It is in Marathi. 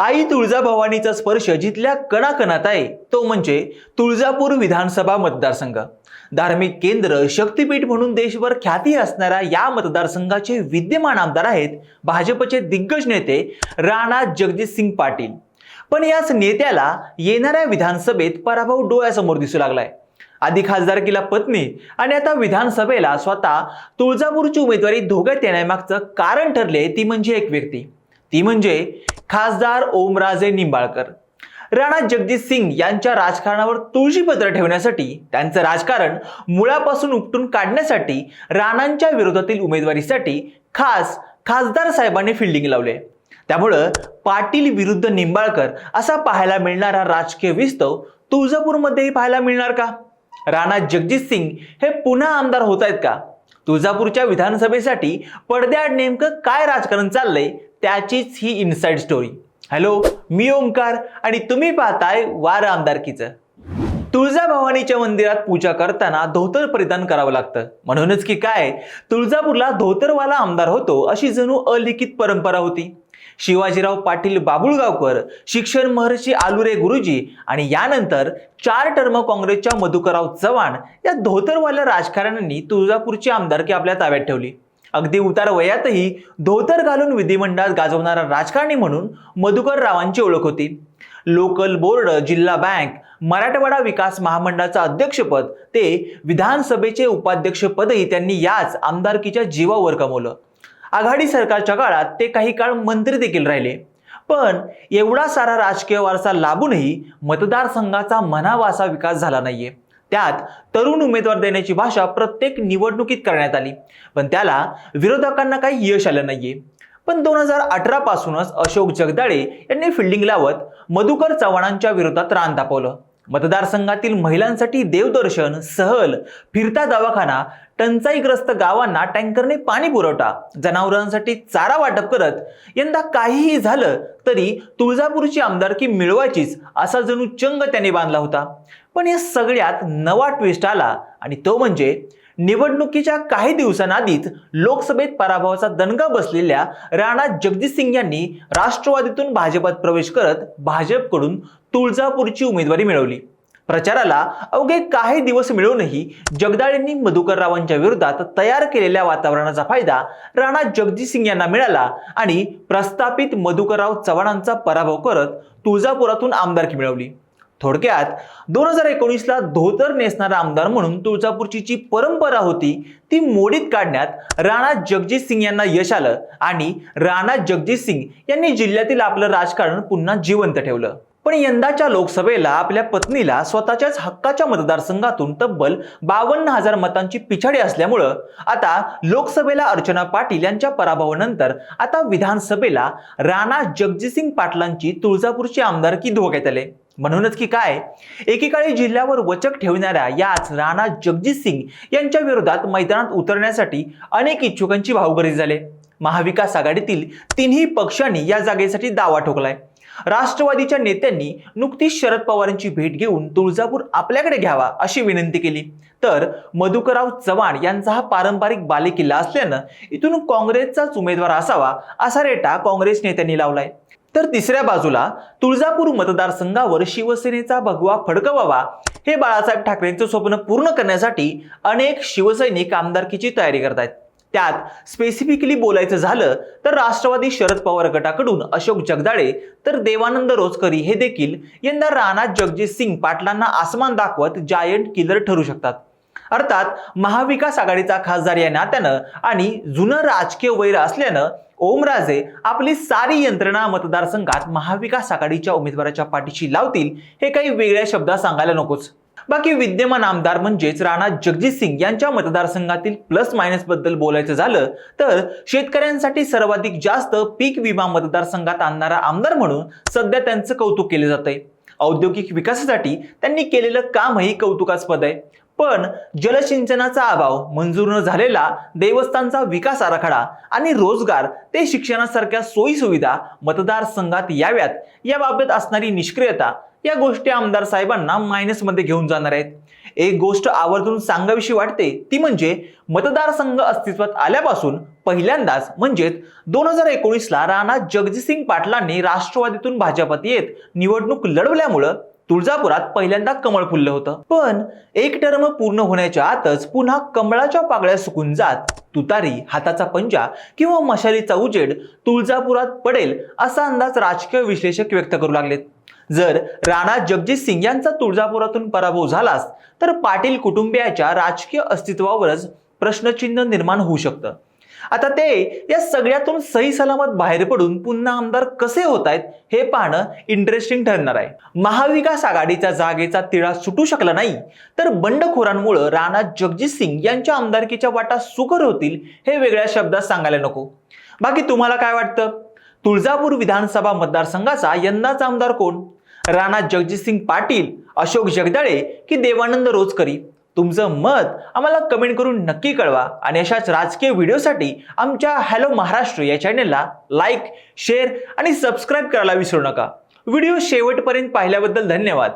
आई तुळजाभवानीचा स्पर्श जिथल्या कणाकणात आहे तो म्हणजे तुळजापूर विधानसभा मतदारसंघ. धार्मिक केंद्र शक्तीपीठ म्हणून देशभर ख्याती असणाऱ्या या मतदारसंघाचे विद्यमान आमदार आहेत भाजपचे दिग्गज नेते राणा जगजितसिंग पाटील. पण याच नेत्याला येणाऱ्या विधानसभेत पराभव डोळ्यासमोर दिसू लागलाय. आधी खासदारकीला पत्नी आणि आता विधानसभेला स्वतः तुळजापूरची उमेदवारी धोक्यात येण्यामागचं कारण ठरले ती म्हणजे एक व्यक्ती. ती म्हणजे खासदार ओमराजे निंबाळकर. राणा जगजित सिंग यांच्या राजकारणावर तुळशीपत्र ठेवण्यासाठी त्यांचं राजकारण मुळापासून उपटून काढण्यासाठी राणांच्या विरोधातील उमेदवारीसाठी खास खासदार साहेबांनी फिल्डिंग लावले. त्यामुळं पाटील विरुद्ध निंबाळकर असा पाहायला मिळणारा राजकीय विस्तव तुळजापूरमध्येही पाहायला मिळणार का? राणा जगजित सिंग हे पुन्हा आमदार होत आहेत का? तुळजापूरच्या विधानसभेसाठी पडद्याआड नेमकं काय राजकारण चाललंय? त्याचीच ही इनसाइड स्टोरी हॅलो मी ओंकार आणि तुम्ही पाहताय वार आमदारकीचं. तुळजाभवानीच्या मंदिरात पूजा करताना धोतर परिधान करावं लागतं. म्हणूनच की काय तुळजापूरला धोतरवाला आमदार होतो अशी जणू अलिखित परंपरा होती. शिवाजीराव पाटील बाबुळगावकर शिक्षण महर्षी आलुरे गुरुजी आणि यानंतर चार टर्म काँग्रेसच्या मधुकरराव चव्हाण या धोतरवाल्या राजकारण्यांनी तुळजापूरची आमदारकी आपल्या ताब्यात ठेवली. अगदी उतार वयातही धोतर घालून विधिमंडळात गाजवणारा राजकारणी म्हणून मधुकर रावांची ओळख होती. लोकल बोर्ड जिल्हा बँक मराठवाडा विकास महामंडळाचं अध्यक्षपद ते विधानसभेचे उपाध्यक्षपदही त्यांनी याच आमदारकीच्या जीवावर कमवलं आघाडी सरकारच्या काळात ते काही काळ मंत्री देखील राहिले. पण एवढा सारा राजकीय वारसा लाभूनही मतदारसंघाचा म्हणावा असा विकास झाला नाहीये. त्यात तरुण उमेदवार देण्याची भाषा प्रत्येक निवडणुकीत करण्यात आली. पण त्याला विरोधकांना काही यश आलं नाहीये. पण दोन हजार अठरा पासूनच अशोक जगदाळे यांनी फिल्डिंग लावत मधुकर चव्हाणांच्या विरोधात रान तापवलं मतदारसंघातील महिलांसाठी देवदर्शन सहल फिरता दवाखाना टंचाईग्रस्त गावांना टँकरने पाणी पुरवठा जनावरांसाठी चारा वाटप करत यंदा काहीही झालं तरी तुळजापूरची आमदारकी मिळवायचीच असा जणू चंग त्याने बांधला होता. पण या सगळ्यात नवा ट्विस्ट आला आणि तो म्हणजे निवडणुकीच्या काही दिवसांआधीच लोकसभेत पराभवाचा दणगा बसलेल्या राणा जगजितसिंग यांनी राष्ट्रवादीतून भाजपात प्रवेश करत भाजपकडून तुळजापूरची उमेदवारी मिळवली. प्रचाराला अवघे काही दिवस मिळूनही जगदाळेंनी मधुकररावांच्या विरोधात तयार केलेल्या वातावरणाचा फायदा राणा जगजितसिंग यांना मिळाला आणि प्रस्थापित मधुकरराव चव्हाणांचा पराभव करत तुळजापुरातून आमदारकी मिळवली. थोडक्यात दोन हजार एकोणीसला धोतर नेसणारा आमदार म्हणून तुळजापूरची जी परंपरा होती ती मोडीत काढण्यात राणा जगजित सिंग यांना यश आलं आणि राणा जगजित सिंग यांनी जिल्ह्यातील आपलं राजकारण पुन्हा जिवंत ठेवलं. पण यंदाच्या लोकसभेला आपल्या पत्नीला स्वतःच्याच हक्काच्या मतदारसंघातून तब्बल बावन्न हजार मतांची पिछाडी असल्यामुळं आता लोकसभेला अर्चना पाटील यांच्या पराभवानंतर आता विधानसभेला राणा जगजितसिंग पाटलांची तुळजापूरची आमदारकी धोक्यात आले म्हणूनच की काय? एकेकाळी जिल्ह्यावर वचक ठेवणाऱ्या याच राणा जगजित सिंग यांच्या विरोधात मैदानात उतरण्यासाठी अनेक इच्छुकांची भाऊगरी झाले. महाविकास आघाडीतील तिन्ही पक्षांनी या जागेसाठी दावा ठोकलाय. राष्ट्रवादीच्या नेत्यांनी नुकतीच शरद पवारांची भेट घेऊन तुळजापूर आपल्याकडे घ्यावा अशी विनंती केली. तर मधुकरराव चव्हाण यांचा हा पारंपरिक बालेकिल्ला असल्यानं इथून काँग्रेसचाच उमेदवार असावा असा रेटा काँग्रेस नेत्यांनी लावलाय. तर तिसऱ्या बाजूला तुळजापूर मतदारसंघावर शिवसेनेचा भगवा फडकवावा हे बाळासाहेब ठाकरेंचं स्वप्न पूर्ण करण्यासाठी अनेक शिवसैनिक आमदारकीची तयारी करत आहेत त्यात स्पेसिफिकली बोलायचं झालं तर राष्ट्रवादी शरद पवार गटाकडून अशोक जगदाळे तर देवानंद रोजकरी हे देखील यंदा राणा जगजित सिंग पाटलांना आसमान दाखवत जायंट किलर ठरू शकतात. अर्थात महाविकास आघाडीचा खासदार या नात्यानं आणि जुनं राजकीय वैर असल्यानं ओमराजे आपली सारी यंत्रणा मतदारसंघात महाविकास आघाडीच्या उमेदवाराच्या पाठीशी लावतील हे काही वेगळ्या शब्दात सांगायला नकोच. बाकी विद्यमान आमदार म्हणजेच राणा जगजित सिंग यांच्या मतदारसंघातील प्लस मायनसबद्दल बोलायचं झालं तर शेतकऱ्यांसाठी सर्वाधिक जास्त पीक विमा मतदारसंघात आणणारा आमदार म्हणून सध्या त्यांचं कौतुक केलं जातंय. औद्योगिक विकासासाठी त्यांनी केलेलं कामही कौतुकास्पद आहे. पण जलसिंचनाचा अभाव मंजूर न झालेला देवस्थानचा विकास आराखडा आणि रोजगार ते शिक्षणासारख्या सोयी सुविधा मतदारसंघात याव्यात. याबाबत असणारी निष्क्रियता या गोष्टी आमदार साहेबांना मायनसमध्ये घेऊन जाणार आहेत. एक गोष्ट आवर्जून सांगावीशी वाटते ती म्हणजे मतदारसंघ अस्तित्वात आल्यापासून पहिल्यांदाच म्हणजेच दोन हजार एकोणीसला राणा जगजितसिंग पाटलांनी राष्ट्रवादीतून भाजपात येत निवडणूक लढवल्यामुळं तुळजापुरात पहिल्यांदा कमळ फुललं होतं. पण एक टर्म पूर्ण होण्याच्या आतच पुन्हा कमळाच्या पागळ्या सुकून जात तुतारी हाताचा पंजा किंवा मशालीचा उजेड तुळजापुरात पडेल असा अंदाज राजकीय विश्लेषक व्यक्त करू लागलेत. जर राणा जगजित सिंग यांचा तुळजापुरातून पराभव झालाच तर पाटील कुटुंबियाच्या राजकीय अस्तित्वावरच प्रश्नचिन्ह निर्माण होऊ शकतं. आता ते या सगळ्यातून सही सलामत बाहेर पडून पुन्हा आमदार कसे होत आहेत हे पाहणं इंटरेस्टिंग ठरणार आहे. महाविकास आघाडीच्या जागेचा तिळा सुटू शकला नाही तर बंडखोरांमुळे राणा जगजित सिंग यांच्या आमदारकीच्या वाटा सुकर होतील हे वेगळ्या शब्दात सांगायला नको. बाकी तुम्हाला काय वाटतं? तुळजापूर विधानसभा मतदारसंघाचा यंदाचा आमदार कोण? राणा जगजितसिंग पाटील अशोक जगदाळे की देवानंद रोजकरी. तुमचं मत आम्हाला कमेंट करून नक्की कळवा आणि अशाच राजकीय व्हिडिओसाठी आमच्या हॅलो महाराष्ट्र या चॅनेलला लाईक शेअर आणि सबस्क्राईब करायला विसरू नका. व्हिडिओ शेवटपर्यंत पाहिल्याबद्दल धन्यवाद.